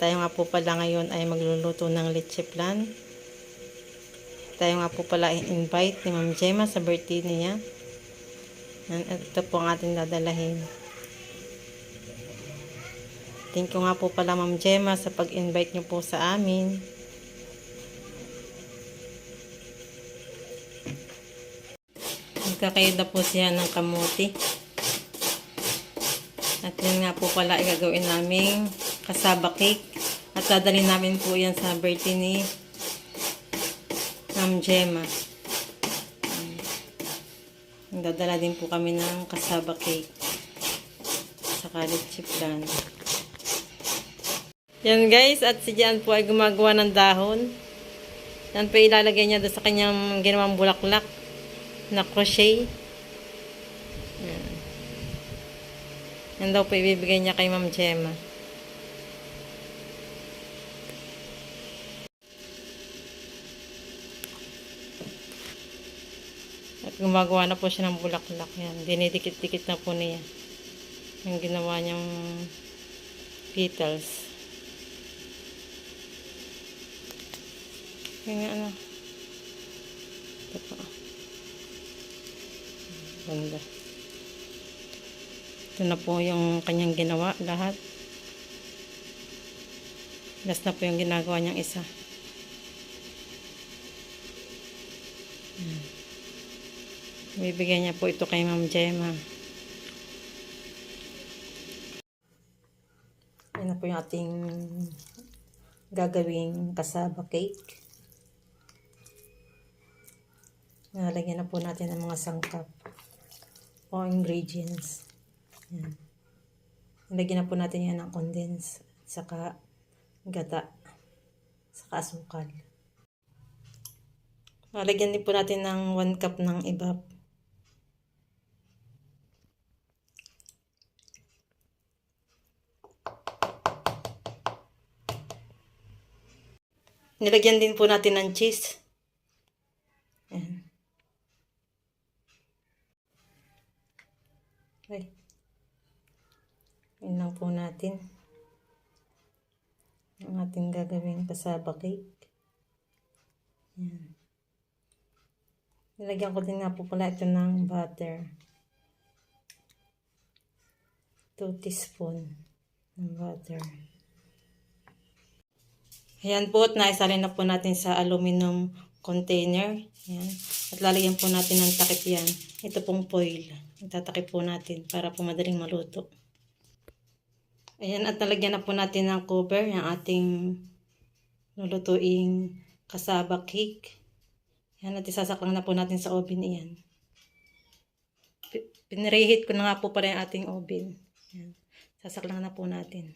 tayo nga po pala ngayon ay magluluto ng leche plan. Tayo nga po pala invite ni Ma'am Gemma sa birthday niya. At Ito po ang ating dadalahin. Thank you nga po pala Ma'am Gemma sa pag-invite niyo po sa amin. Magkakayod na po siya ng kamuti. At yun nga po pala ay gagawin naming kasaba cake. At dadalhin namin po yan sa birthday ni Ma'am Gemma. Dadala din po kami ng kasaba cake. Sa college plan. Yan guys, at si Jan po ay gumagawa ng dahon. Yan po ilalagay niya doon sa kanyang ginawang bulaklak na crochet. Yan daw po ibibigay niya kay Ma'am Gemma. At gumagawa na po siya ng bulaklak yan. Dinidikit-dikit na po niya. Yung ginawa niyang petals. Yung ano. Ito po. Ganda. Ito na po yung kanyang ginawa lahat. Last na po yung ginagawa niyang isa. Yan. Bibigyan niya po ito kay Ma'am Gemma. Yan na po yung ating gagawing kasaba cake. Nalagyan na po natin ng mga sangkap o ingredients. Yan. Nilagyan na po natin yan ng condense, saka gata, saka asukal. Lalagyan din po natin ng 1 cup ng ibap. Nilagyan din po natin ng cheese. Ayan. Ay. Yun lang po natin. Ang ating gagawing kasaba cake. Yan. Nilagyan ko din nga po pala ito ng butter. 2 teaspoon ng butter. Ayan po, at naisalin na po natin sa aluminum container. Ayan. At lalagyan po natin ng takip yan. Ito pong foil. Itatakip po natin para po madaling maluto. Ayan, at nalagyan na po natin ng cover yung ating lulutuing kasaba cake. Ayan, at isasaklang na po natin sa oven iyan. Pi- Pinreheat ko na nga po pala yung ating oven. Ayan. Sasaklang na po natin.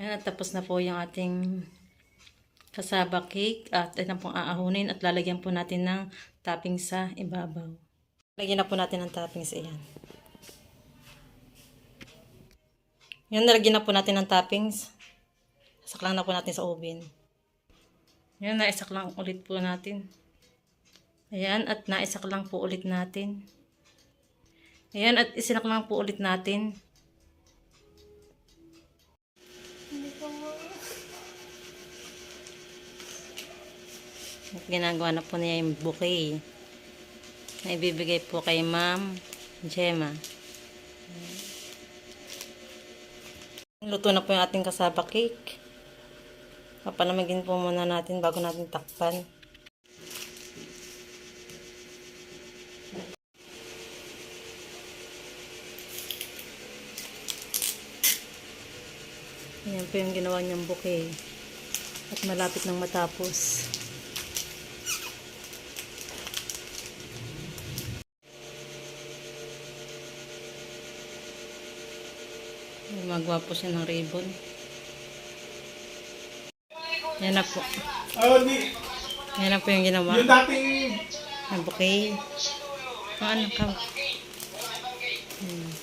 Ayan, at tapos na po yung ating kasaba cake at ito pong aahunin at lalagyan po natin ng topping sa ibabaw. Lagyan na po natin ng toppings iyan. Yan, nalagyan na po natin ng toppings. Saklang na po natin sa oven. Yan, naisaklang ulit po natin. Ayan, at naisaklang po ulit natin. Ayan, at isinaklang po ulit natin. Ginagawa na po niya yung bouquet na ibibigay po kay Ma'am Gemma. Luto na po yung ating kasaba cake. Papalamigin po muna natin bago natin takpan. Ayan po yung ginawa niyang bouquet. At malapit nang matapos. Magwapo siya ng ribbon. Yan na po. Yan na po yung ginawa. Yung dating... Ang bouquet. Ano ka? Hmm.